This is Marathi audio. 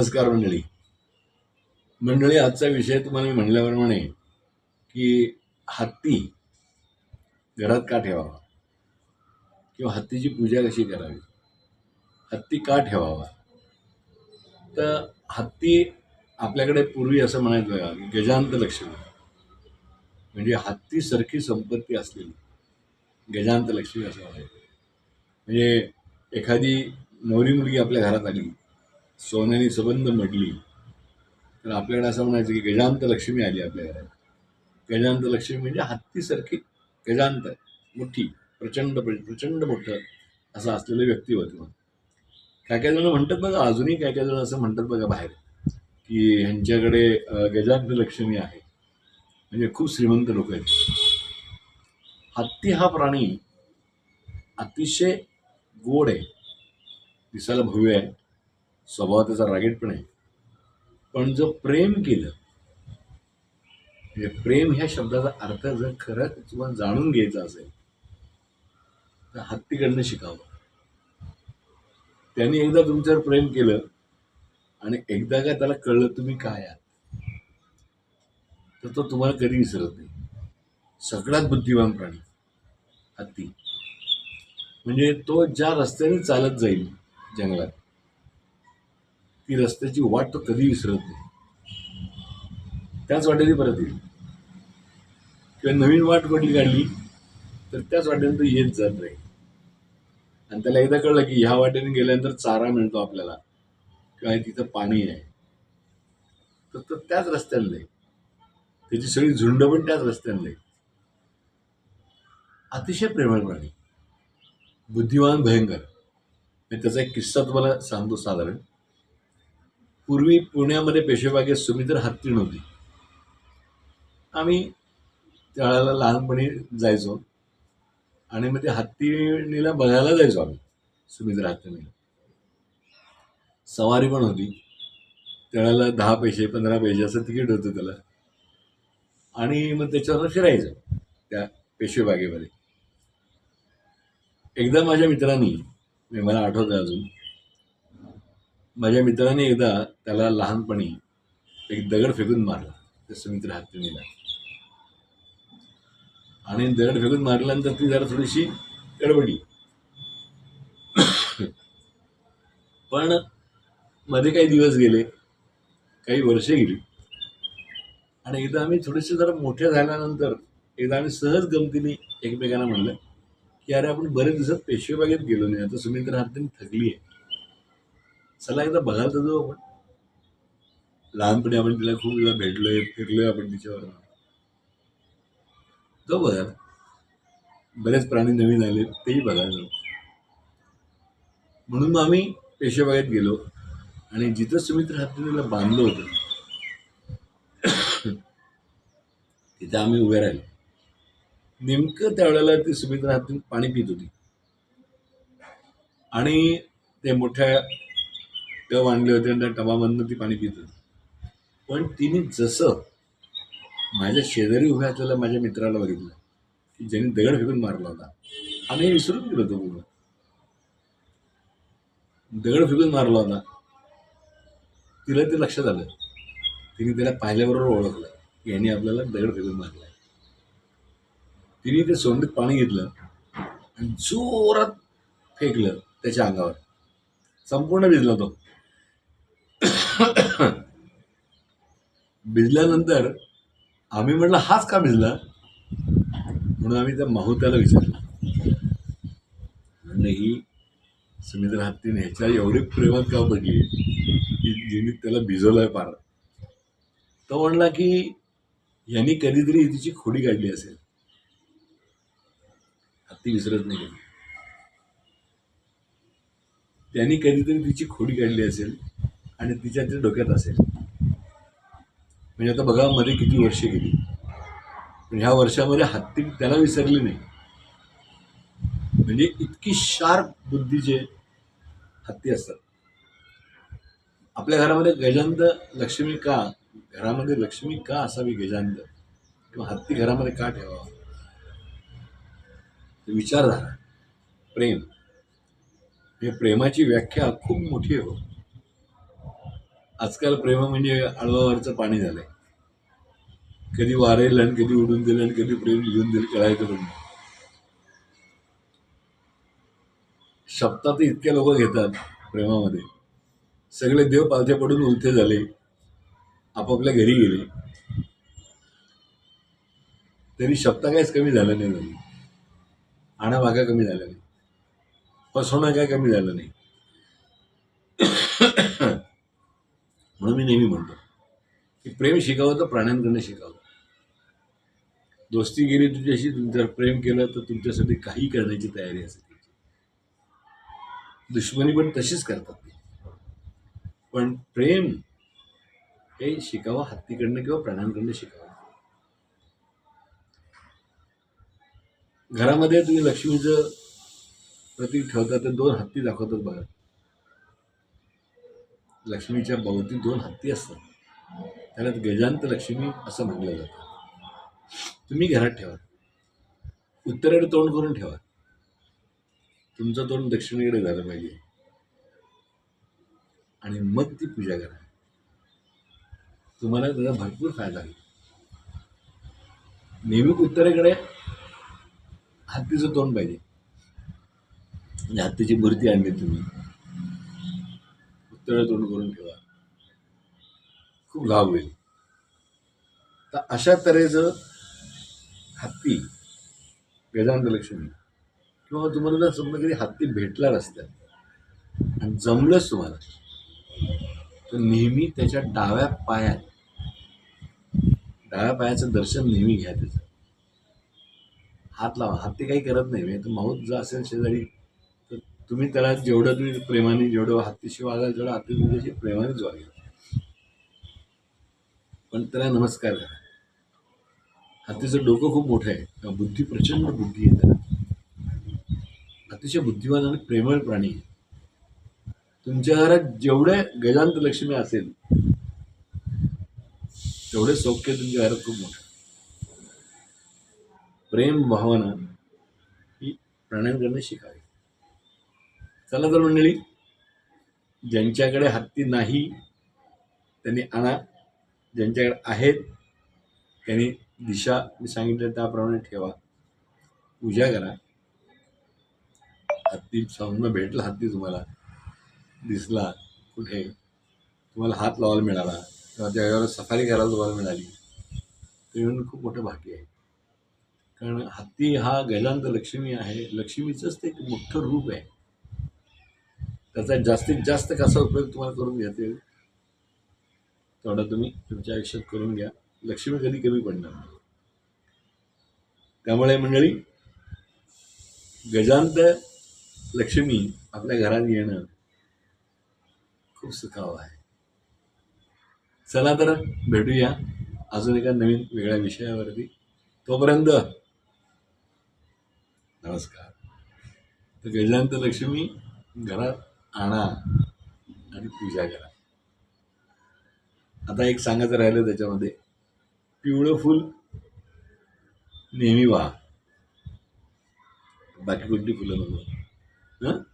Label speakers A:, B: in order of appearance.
A: नमस्कार मंडळी. मंडळी आजचा विषय तुम्हाला मी म्हणल्याप्रमाणे की हत्ती घरात का ठेवावा? किंवा हत्तीची पूजा कशी करावी? हत्ती का ठेवावा? तर हत्ती आपल्याकडे पूर्वी असं म्हणायचं बघा की गजांत लक्ष्मी. म्हणजे हत्तीसारखी संपत्ती असलेली. गजांत लक्ष्मी असं म्हणायचं. म्हणजे एखादी नवरी मुलगी आपल्या घरात आली सोन्याने सबंध मडली. तर आपल्याकडे असं म्हणायचं की गजांत लक्ष्मी आली आपल्या घरात. गजांत लक्ष्मी म्हणजे हत्तीसारखी गजांत मोठी प्रचंड प्रचंड मोठं असं असलेलं व्यक्तिमत्व. काय काय जण म्हणतात बघा अजूनही काय काय जण असं म्हणतात बघा बाहेर की ह्यांच्याकडे गजांत लक्ष्मी आहे. म्हणजे खूप श्रीमंत लोक आहेत. हत्ती हा प्राणी अतिशय गोड आहे. दिसायला भव्य आहे. स्वभाव त्याचा रागीट पण आहे. पण जो प्रेम केलं म्हणजे प्रेम ह्या शब्दाचा अर्थ जर खरंच तुम्हाला जाणून घ्यायचा असेल तर हत्तीकडनं शिकावं. त्यांनी एकदा तुमच्यावर प्रेम केलं आणि एकदा काय त्याला कळलं तुम्ही काय आहात तर तो तुम्हाला कधी विसरत नाही. सगळ्यात बुद्धिमान प्राणी हत्ती. म्हणजे तो ज्या रस्त्याने चालत जाईल जंगलात ती रस्त्याची वाट तो कधी विसरत नाही. त्याच वाटेने परत येईल. किंवा नवीन वाट कुठली काढली तर त्याच वाटेने तो येत जात नाही. आणि त्याला एकदा कळलं की ह्या वाटेने गेल्यानंतर चारा मिळतो आपल्याला किंवा तिथं पाणी आहे. तर तो त्याच रस्त्याने त्याची सगळी झुंड पण त्याच रस्त्याने जाईल. अतिशय प्रेमळ प्राणी बुद्धिमान भयंकर. मी त्याचा एक किस्सा तुम्हाला सांगतो साधारण. पूर्वी पुण्यामध्ये पेशवेबागेत सुमित्र हत्ती नव्हती. आम्ही त्यावेळेला लहानपणी जायचो. आणि मग ते हत्तीणीला बघायला जायचो आम्ही सुमित्र हत्तीनीला. सवारी पण होती. त्यावेळेला दहा पैसे पंधरा पैसे असं तिकीट होतं त्याला. आणि मग त्याच्यावर फिरायचं त्या पेशवेबागेमध्ये एकदा माझ्या मित्रांनी मला आठवतं अजून माझ्या मित्राने एकदा त्याला लहानपणी एक दगड फेकून मारला त्या सुमित्र हत्तीनीला. आणि दगड फेकून मारल्यानंतर ती जरा थोडीशी गडबडी पण मध्ये काही दिवस गेले काही वर्षे गेली. आणि एकदा आम्ही थोडेसे जरा मोठे झाल्यानंतर एकदा आम्ही सहज गमतीने एकमेकांना म्हणलं की अरे आपण बरेच दिवसात पेशवेबागेत गेलो नाही आता सुमित्र हत्तीने थकली आहे चला एकदा बघायला तर जाऊ आपण. लहानपणी आपण तिला खूप वेळा भेटलोय फिरलोय आपण तिच्यावर. जाऊ बघायला बरेच प्राणी नवीन आले तेही बघायला जाऊ म्हणून मग आम्ही पेशेबागेत गेलो. आणि जिथं सुमित्र हत्तीला बांधलं होतं तिथं आम्ही उभे राहिलो. नेमकं त्यावेळेला ती सुमित्रा हातून पाणी पित होती. आणि ते मोठ्या टब आणले होते आणि त्या टबामधनं ती पाणी पित होती. पण तिने जसं माझ्या शेजारी उभ्या असलेल्या माझ्या मित्राला बघितलं की ज्याने दगड फेकून मारला होता आणि विसरून गेलो तो मुलं दगड फेकून मारला होता. तिला ते लक्षात आलं. तिने त्याला पाहिल्याबरोबर ओळखलं की यांनी आपल्याला दगड फेकून मारला. तिने ते सोंडीत पाणी घेतलं आणि जोरात फेकलं त्याच्या अंगावर. संपूर्ण भिजला तो. भिजल्यानंतर आम्ही म्हटलं हाच का भिजला? म्हणून आम्ही त्या माहुत्याला विचारलं. म्हणलं ही सुमित्रा हत्तीने ह्याच्या एवढी प्रेमात का पडली की जिने त्याला भिजवलंय पार तो म्हणला की यांनी कधीतरी तिची खोडी काढली असेल. हत्ती विसरत नाही कधी त्यांनी कधीतरी तिची खोडी काढली असेल आणि तिच्या ते डोक्यात असेल. म्हणजे आता बघा मध्ये किती वर्षे गेली. पण ह्या वर्षामध्ये हत्ती त्याला विसरली नाही. म्हणजे इतकी शार्प बुद्धीचे हत्ती असतात. आपल्या घरामध्ये गजांत लक्ष्मी का? घरामध्ये लक्ष्मी का असावी गजांत किंवा हत्ती घरामध्ये का ठेवावा? विचारधारा प्रेम. हे प्रेमाची व्याख्या खूप मोठी आहे. हो आजकाल प्रेम म्हणजे आळवावरचं पाणी झालंय. कधी वारेल आणि कधी उडून दिलं आणि कधी प्रेम लिहून दिलं कळायचं पण नाही. शब्दात इतके लोक घेतात प्रेमामध्ये. सगळे देव पालथे पडून उलथे झाले. आपापल्या घरी गेले. तरी शब्द काहीच कमी झालं नाही. झाली आणाभागा कमी झाला नाही. फसवणं काय कमी झालं नाही. म्हणून मी नेहमी म्हणतो की प्रेम शिकावं तर प्राण्यांकडनं शिकावं. दोस्ती गेली तुझ्याशी तुमच्यावर प्रेम केलं तर तुमच्यासाठी काही करण्याची तयारी असते दुश्मनी पण तशीच करतात ते. पण प्रेम हे शिकावं हत्तीकडनं किंवा प्राण्यांकडनं शिकावं. घरामध्ये तुम्ही लक्ष्मीचं प्रतीक ठेवता तर दोन हत्ती दाखवतात बघा. लक्ष्मीच्या भोवती दोन हत्ती असतात. त्याला गजांत लक्ष्मी असं म्हटलं जातं. तुम्ही घरात ठेवा. उत्तरेकडे तोंड करून ठेवा. तुमचं तोंड दक्षिणेकडे झालं पाहिजे. आणि मग ती पूजा करा. तुम्हाला त्याचा भरपूर फायदा होईल. नेहमी उत्तरेकडे हत्तीचं तोंड पाहिजे. म्हणजे हत्तीची मूर्ती आणली तुम्ही. उत्तर तोंड करून ठेवा. खूप लाभ होईल. तर अशा तऱ्हेचं हत्ती वेदांत लक्ष्मी किंवा तुम्हाला जर समजा कधी हत्ती भेटला रस्त्यात आणि जमलंच तुम्हाला तर नेहमी त्याच्या डाव्या पायात डाव्या पायाचं दर्शन नेहमी घ्या त्याचं. हात लावा. हत्ती काही करत नाही. म्हणजे माऊत जर असेल शेजारी तुम्ही त्याला जेवढं तुम्ही प्रेमाने जेवढं हत्तीशी वागाल तेवढं हत्ती तुमच्याशी प्रेमानेच वागेल. पण त्याला नमस्कार करा. हत्तीचं डोकं खूप मोठं आहे. किंवा बुद्धी प्रचंड बुद्धी आहे त्याला. अतिशय बुद्धिवान आणि प्रेमळ प्राणी आहे. तुमच्या घरात जेवढे गजांत लक्ष्मी असेल तेवढे सौख्य तुमच्या घरात खूप मोठं प्रेम भावना ही प्राण्यांकडनं शिकावी. चला तर मंडळी ज्यांच्याकडे हत्ती नाही त्यांनी आणा. ज्यांच्याकडे आहेत त्यांनी दिशा मी सांगितलं त्याप्रमाणे ठेवा. पूजा करा. हत्ती समोर भेटला हत्ती तुम्हाला दिसला कुठे? तुम्हाला हात लावायला मिळाला. किंवा त्याच्यावर सफारी करायला तुम्हाला मिळाली. ते म्हणून खूप मोठं भाग्य आहे. कारण हत्ती हा गजांत लक्ष्मी आहे. लक्ष्मीचंच ते एक मोठं रूप आहे. त्याचा जास्तीत जास्त कसा उपयोग तुम्हाला करून घेता येईल तेवढा तुम्ही तुमच्या आयुष्यात करून घ्या. लक्ष्मी कधी कमी पडणार नाही. त्यामुळे मंडळी गजांत लक्ष्मी आपल्या घरात येणं खूप सुखावं आहे. चला तर भेटूया अजून एका नवीन वेगळ्या विषयावरती. तोपर्यंत नमस्कार. तर गजांत लक्ष्मी घरात आणा आणि पूजा करा. आता एक सांगायचं राहिलं त्याच्यामध्ये. पिवळं फूल नेहमी व्हा. बाकी कोणती फुलं नको. हां?